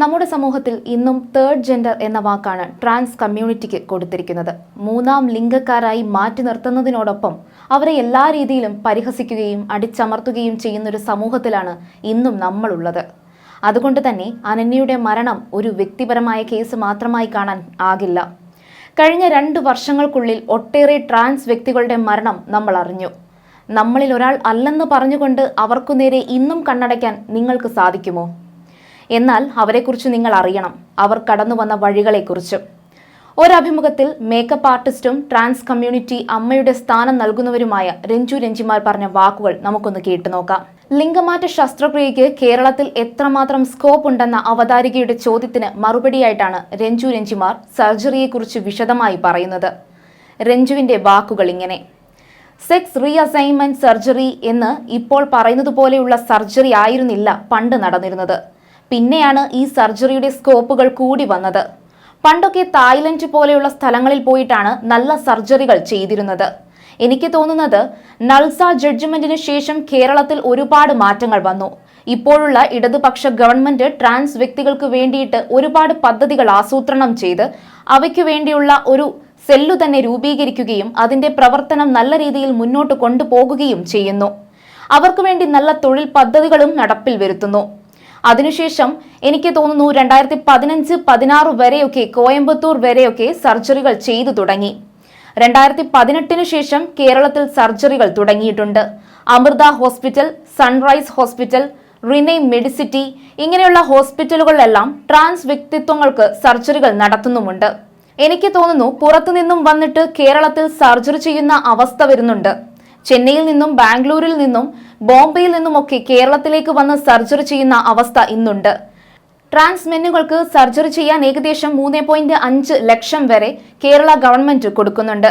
നമ്മുടെ സമൂഹത്തിൽ ഇന്നും തേർഡ് ജെൻഡർ എന്ന വാക്കാണ് ട്രാൻസ് കമ്മ്യൂണിറ്റിക്ക് കൊടുത്തിരിക്കുന്നത്. മൂന്നാം ലിംഗക്കാരായി മാറ്റി നിർത്തുന്നതിനോടൊപ്പം അവരെ എല്ലാ രീതിയിലും പരിഹസിക്കുകയും അടിച്ചമർത്തുകയും ചെയ്യുന്നൊരു സമൂഹത്തിലാണ് ഇന്നും നമ്മളുള്ളത്. അതുകൊണ്ട് തന്നെ അനന്യയുടെ മരണം ഒരു വ്യക്തിപരമായ കേസ് മാത്രമായി കാണാൻ ആകില്ല. കഴിഞ്ഞ രണ്ട് വർഷങ്ങൾക്കുള്ളിൽ ഒട്ടേറെ ട്രാൻസ് വ്യക്തികളുടെ മരണം നമ്മൾ അറിഞ്ഞു. നമ്മളിൽ ഒരാൾ അല്ലെന്ന് പറഞ്ഞുകൊണ്ട് അവർക്കു നേരെ ഇന്നും കണ്ണടയ്ക്കാൻ നിങ്ങൾക്ക് സാധിക്കുമോ? എന്നാൽ അവരെക്കുറിച്ച് നിങ്ങൾ അറിയണം. അവർ കടന്നു വന്ന വഴികളെക്കുറിച്ചും. ഒരഭിമുഖത്തിൽ മേക്കപ്പ് ആർട്ടിസ്റ്റും ട്രാൻസ് കമ്മ്യൂണിറ്റി അമ്മയുടെ സ്ഥാനം നൽകുന്നവരുമായ രഞ്ജു രഞ്ജിമാർ പറഞ്ഞ വാക്കുകൾ നമുക്കൊന്ന് കേട്ടു നോക്കാം. ലിംഗമാറ്റ ശസ്ത്രക്രിയയ്ക്ക് കേരളത്തിൽ എത്രമാത്രം സ്കോപ്പ് ഉണ്ടെന്ന അവതാരികയുടെ ചോദ്യത്തിന് മറുപടിയായിട്ടാണ് രഞ്ജു രഞ്ജിമാർ സർജറിയെക്കുറിച്ച് വിശദമായി പറയുന്നത്. രഞ്ജുവിന്റെ വാക്കുകൾ ഇങ്ങനെ. സെക്സ് റീഅസൈൻമെന്റ് സർജറി എന്ന് ഇപ്പോൾ പറയുന്നത് പോലെയുള്ള സർജറി ആയിരുന്നില്ല പണ്ട് നടന്നിരുന്നത്. പിന്നെയാണ് ഈ സർജറിയുടെ സ്കോപ്പുകൾ കൂടി വന്നത്. പണ്ടൊക്കെ തായ്ലൻഡ് പോലെയുള്ള സ്ഥലങ്ങളിൽ പോയിട്ടാണ് നല്ല സർജറികൾ ചെയ്തിരുന്നത്. എനിക്ക് തോന്നുന്നത് നൾസ ജഡ്ജ്മെന്റിന് ശേഷം കേരളത്തിൽ ഒരുപാട് മാറ്റങ്ങൾ വന്നു. ഇപ്പോഴുള്ള ഇടതുപക്ഷ ഗവൺമെന്റ് ട്രാൻസ് വ്യക്തികൾക്ക് വേണ്ടിയിട്ട് ഒരുപാട് പദ്ധതികൾ ആസൂത്രണം ചെയ്ത് അവയ്ക്ക് വേണ്ടിയുള്ള ഒരു സെല്ലു തന്നെ രൂപീകരിക്കുകയും അതിന്റെ പ്രവർത്തനം നല്ല രീതിയിൽ മുന്നോട്ട് കൊണ്ടുപോകുകയും ചെയ്യുന്നു. അവർക്ക് വേണ്ടി നല്ല തൊഴിൽ പദ്ധതികളും നടപ്പിൽ വരുത്തുന്നു. അതിനുശേഷം എനിക്ക് തോന്നുന്നു രണ്ടായിരത്തി പതിനഞ്ച് പതിനാറ് വരെയൊക്കെ കോയമ്പത്തൂർ വരെയൊക്കെ സർജറികൾ ചെയ്തു തുടങ്ങി. രണ്ടായിരത്തി പതിനെട്ടിന് ശേഷം കേരളത്തിൽ സർജറികൾ തുടങ്ങിയിട്ടുണ്ട്. Amrita hospital sunrise hospital Renai medicity ഇങ്ങനെയുള്ള ഹോസ്പിറ്റലുകളിലെല്ലാം ട്രാൻസ് വ്യക്തിത്വങ്ങൾക്ക് സർജറികൾ നടത്തുന്നുമുണ്ട്. എനിക്ക് തോന്നുന്നു പുറത്തുനിന്നും വന്നിട്ട് കേരളത്തിൽ സർജറി ചെയ്യുന്ന അവസ്ഥ വരുന്നുണ്ട്. ചെന്നൈയിൽ നിന്നും ബാംഗ്ലൂരിൽ നിന്നും ബോംബെയിൽ നിന്നുമൊക്കെ കേരളത്തിലേക്ക് വന്ന് സർജറി ചെയ്യുന്ന അവസ്ഥ ഇന്നുണ്ട്. ട്രാൻസ്മെന്നുകൾക്ക് സർജറി ചെയ്യാൻ ഏകദേശം മൂന്ന് പോയിന്റ് അഞ്ച് ലക്ഷം വരെ കേരള ഗവൺമെന്റ് കൊടുക്കുന്നുണ്ട്.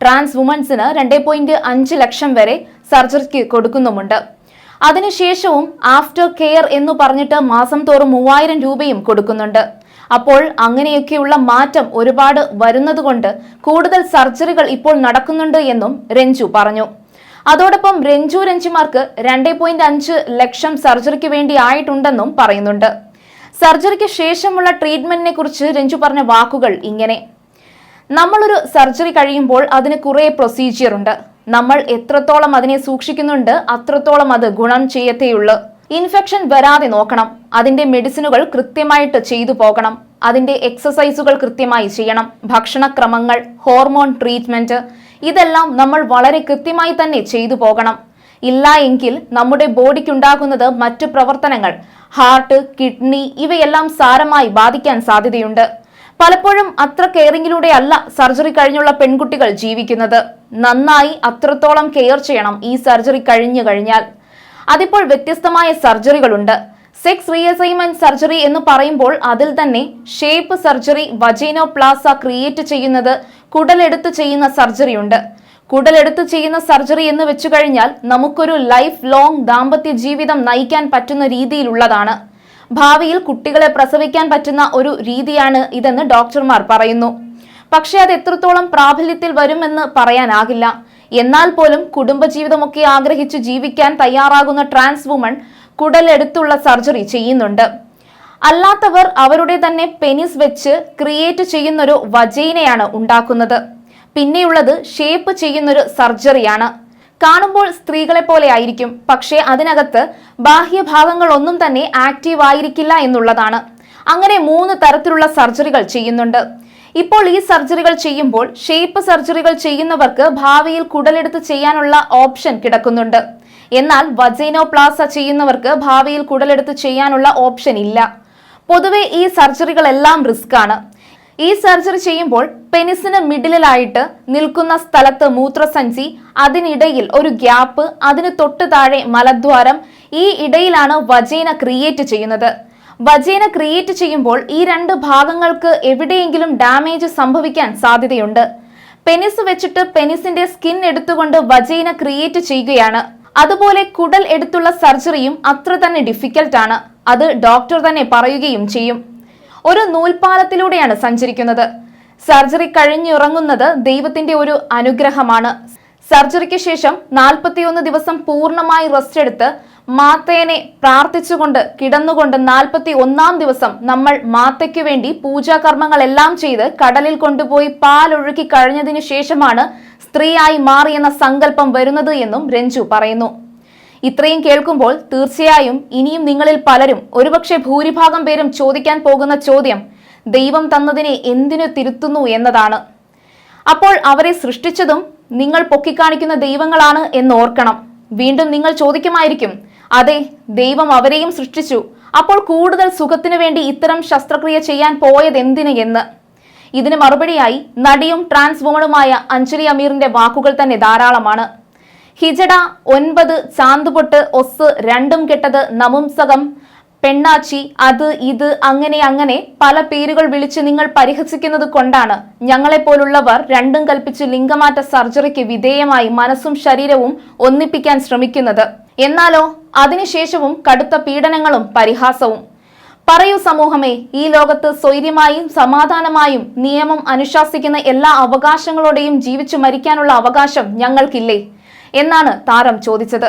ട്രാൻസ് വുമൻസിന് രണ്ട് പോയിന്റ് അഞ്ച് ലക്ഷം വരെ സർജറിക്ക് കൊടുക്കുന്നുമുണ്ട്. അതിനുശേഷവും ആഫ്റ്റർ കെയർ എന്ന് പറഞ്ഞിട്ട് മാസം തോറും മൂവായിരം രൂപയും കൊടുക്കുന്നുണ്ട്. അപ്പോൾ അങ്ങനെയൊക്കെയുള്ള മാറ്റം ഒരുപാട് വരുന്നതുകൊണ്ട് കൂടുതൽ സർജറികൾ ഇപ്പോൾ നടക്കുന്നുണ്ട് എന്നും രഞ്ജു പറഞ്ഞു. അതോടൊപ്പം രഞ്ജു രഞ്ജിമാർക്ക് രണ്ടേ പോയിന്റ് അഞ്ച് ലക്ഷം സർജറിക്ക് വേണ്ടി ആയിട്ടുണ്ടെന്നും പറയുന്നുണ്ട്. സർജറിക്ക് ശേഷമുള്ള ട്രീറ്റ്മെന്റിനെ കുറിച്ച് രഞ്ജു പറഞ്ഞ വാക്കുകൾ ഇങ്ങനെ. നമ്മളൊരു സർജറി കഴിയുമ്പോൾ അതിന് കുറേ പ്രൊസീജിയർ ഉണ്ട്. നമ്മൾ എത്രത്തോളം അതിനെ സൂക്ഷിക്കുന്നുണ്ട് അത്രത്തോളം അത് ഗുണം ചെയ്യത്തേയുള്ളൂ ഇൻഫെക്ഷൻ വരാതെ നോക്കണം. അതിന്റെ മെഡിസിനുകൾ കൃത്യമായിട്ട് ചെയ്തു പോകണം. അതിന്റെ എക്സസൈസുകൾ കൃത്യമായി ചെയ്യണം. ഭക്ഷണക്രമങ്ങൾ ഹോർമോൺ ട്രീറ്റ്മെന്റ് ഇതെല്ലാം നമ്മൾ വളരെ കൃത്യമായി തന്നെ ചെയ്തു പോകണം. ഇല്ല എങ്കിൽ നമ്മുടെ ബോഡിക്കുണ്ടാകുന്നത് മറ്റു പ്രവർത്തനങ്ങൾ ഹാർട്ട് കിഡ്നി ഇവയെല്ലാം സാരമായി ബാധിക്കാൻ സാധ്യതയുണ്ട്. പലപ്പോഴും അത്ര കെയറിങ്ങിലൂടെ അല്ല സർജറി കഴിഞ്ഞുള്ള പെൺകുട്ടികൾ ജീവിക്കുന്നത്. നന്നായി അത്രത്തോളം കെയർ ചെയ്യണം ഈ സർജറി കഴിഞ്ഞു കഴിഞ്ഞാൽ. അതിപ്പോൾ വ്യത്യസ്തമായ സർജറികളുണ്ട്. സെക്സ് റീഅസൈൻമെന്റ് സർജറി എന്ന് പറയുമ്പോൾ അതിൽ തന്നെ shape surgery vaginoplasty create ചെയ്യുന്നത് കുടലെടുത്ത് ചെയ്യുന്ന സർജറി ഉണ്ട്. കുടലെടുത്ത് ചെയ്യുന്ന സർജറി എന്ന് വെച്ചു കഴിഞ്ഞാൽ നമുക്കൊരു ലൈഫ് ലോങ് ദാമ്പത്യ ജീവിതം നയിക്കാൻ പറ്റുന്ന രീതിയിലുള്ളതാണ്. ഭാവിയിൽ കുട്ടികളെ പ്രസവിക്കാൻ പറ്റുന്ന ഒരു രീതിയാണ് ഇതെന്ന് ഡോക്ടർമാർ പറയുന്നു. പക്ഷേ അത് എത്രത്തോളം പ്രാബല്യത്തിൽ വരുമെന്ന് പറയാനാകില്ല. എന്നാൽ പോലും കുടുംബജീവിതമൊക്കെ ആഗ്രഹിച്ച് ജീവിക്കാൻ തയ്യാറാകുന്ന ട്രാൻസ് വുമൺ കുടലെടുത്തുള്ള സർജറി ചെയ്യുന്നുണ്ട്. അല്ലാത്തവർ അവരുടെ തന്നെ പെനിസ് വെച്ച് ക്രിയേറ്റ് ചെയ്യുന്നൊരു വജൈനയാണ് ഉണ്ടാക്കുന്നത്. പിന്നെയുള്ളത് ഷേപ്പ് ചെയ്യുന്നൊരു സർജറിയാണ്. കാണുമ്പോൾ സ്ത്രീകളെ പോലെ ആയിരിക്കും. പക്ഷേ അതിനകത്ത് ബാഹ്യഭാഗങ്ങളൊന്നും തന്നെ ആക്റ്റീവ് ആയിരിക്കില്ല എന്നുള്ളതാണ്. അങ്ങനെ മൂന്ന് തരത്തിലുള്ള സർജറികൾ ചെയ്യുന്നുണ്ട്. ഇപ്പോൾ ഈ സർജറികൾ ചെയ്യുമ്പോൾ ഷേപ്പ് സർജറികൾ ചെയ്യുന്നവർക്ക് ഭാവിയിൽ കുടലെടുത്ത് ചെയ്യാനുള്ള ഓപ്ഷൻ കിടക്കുന്നുണ്ട്. എന്നാൽ വജൈനോപ്ലാസ ചെയ്യുന്നവർക്ക് ഭാവിയിൽ കുടലെടുത്ത് ചെയ്യാനുള്ള ഓപ്ഷൻ ഇല്ല. പൊതുവെ ഈ സർജറികളെല്ലാം റിസ്ക് ആണ് ഈ സർജറി ചെയ്യുമ്പോൾ പെനിസിന് മിഡിലായിട്ട് നിൽക്കുന്ന സ്ഥലത്ത് മൂത്രസഞ്ചി അതിനിടയിൽ ഒരു ഗ്യാപ്പ് അതിന് തൊട്ട് താഴെ മലദ്വാരം ഈ ഇടയിലാണ് വജേന ക്രിയേറ്റ് ചെയ്യുന്നത്. വജേന ക്രിയേറ്റ് ചെയ്യുമ്പോൾ ഈ രണ്ട് ഭാഗങ്ങൾക്ക് എവിടെയെങ്കിലും ഡാമേജ് സംഭവിക്കാൻ സാധ്യതയുണ്ട്. പെനിസ് വെച്ചിട്ട് പെനിസിന്റെ സ്കിൻ എടുത്തുകൊണ്ട് വജേന ക്രിയേറ്റ് ചെയ്യുകയാണ്. അതുപോലെ കുടൽ എടുത്തുള്ള സർജറിയും അത്ര തന്നെ ഡിഫിക്കൽട്ട് ആണ്. അത് ഡോക്ടർ തന്നെ പറയുകയും ചെയ്യും. ഒരു നൂൽപാലത്തിലൂടെയാണ് സഞ്ചരിക്കുന്നത്. സർജറി കഴിഞ്ഞിറങ്ങുന്നത് ദൈവത്തിന്റെ ഒരു അനുഗ്രഹമാണ്. സർജറിക്ക് ശേഷം നാൽപ്പത്തിയൊന്ന് ദിവസം പൂർണമായി റെസ്റ്റ് എടുത്ത് മാത്തേനെ പ്രാർത്ഥിച്ചുകൊണ്ട് കിടന്നുകൊണ്ട് നാൽപ്പത്തി ഒന്നാം ദിവസം നമ്മൾ മാത്തയ്ക്കു വേണ്ടി പൂജാകർമ്മങ്ങളെല്ലാം ചെയ്ത് കടലിൽ കൊണ്ടുപോയി പാലൊഴുക്കി കഴിഞ്ഞതിനു ശേഷമാണ് സ്ത്രീയായി മാറിയെന്ന സങ്കല്പം വരുന്നത് എന്നും രഞ്ജു പറയുന്നു. ഇത്രയും കേൾക്കുമ്പോൾ തീർച്ചയായും ഇനിയും നിങ്ങളിൽ പലരും ഒരുപക്ഷെ ഭൂരിഭാഗം പേരും ചോദിക്കാൻ പോകുന്ന ചോദ്യം ദൈവം തന്നതിനെ എന്തിനു തിരുത്തുന്നു എന്നതാണ്. അപ്പോൾ അവരെ സൃഷ്ടിച്ചതും നിങ്ങൾ പൊക്കിക്കാണിക്കുന്ന ദൈവങ്ങളാണ് എന്ന് ഓർക്കണം. വീണ്ടും നിങ്ങൾ ചോദിക്കുമായിരിക്കും അതെ ദൈവം അവരെയും സൃഷ്ടിച്ചു അപ്പോൾ കൂടുതൽ സുഖത്തിനു വേണ്ടി ഇത്തരം ശസ്ത്രക്രിയ ചെയ്യാൻ പോയത് എന്തിന് എന്ന്. ഇതിന് മറുപടിയായി നടിയും ട്രാൻസ് വുമണുമായ അഞ്ജലി അമീറിന്റെ വാക്കുകൾ തന്നെ ധാരാളമാണ്. ഹിജഡ ഒൻപത് ചാന്തുപൊട്ട് ഒസ് രണ്ടും കെട്ടത് നമുംസകം പെണ്ണാച്ചി അത് ഇത് അങ്ങനെ അങ്ങനെ പല പേരുകൾ വിളിച്ച് നിങ്ങൾ പരിഹസിക്കുന്നത് കൊണ്ടാണ്. ഞങ്ങളെപ്പോലുള്ളവർ രണ്ടും കൽപ്പിച്ച് ലിംഗമാറ്റ സർജറിക്ക് വിധേയമായി മനസ്സും ശരീരവും ഒന്നിപ്പിക്കാൻ ശ്രമിക്കുന്നത്. എന്നാലോ അതിനുശേഷവും കടുത്ത പീഡനങ്ങളും പരിഹാസവും. പറയൂ സമൂഹമേ ഈ ലോകത്ത് സ്വൈര്യമായും സമാധാനമായും നിയമം അനുശാസിക്കുന്ന എല്ലാ അവകാശങ്ങളോടെയും ജീവിച്ചു മരിക്കാനുള്ള അവകാശം ഞങ്ങൾക്കില്ലേ? എന്നാണ് താരം ചോദിച്ചത്.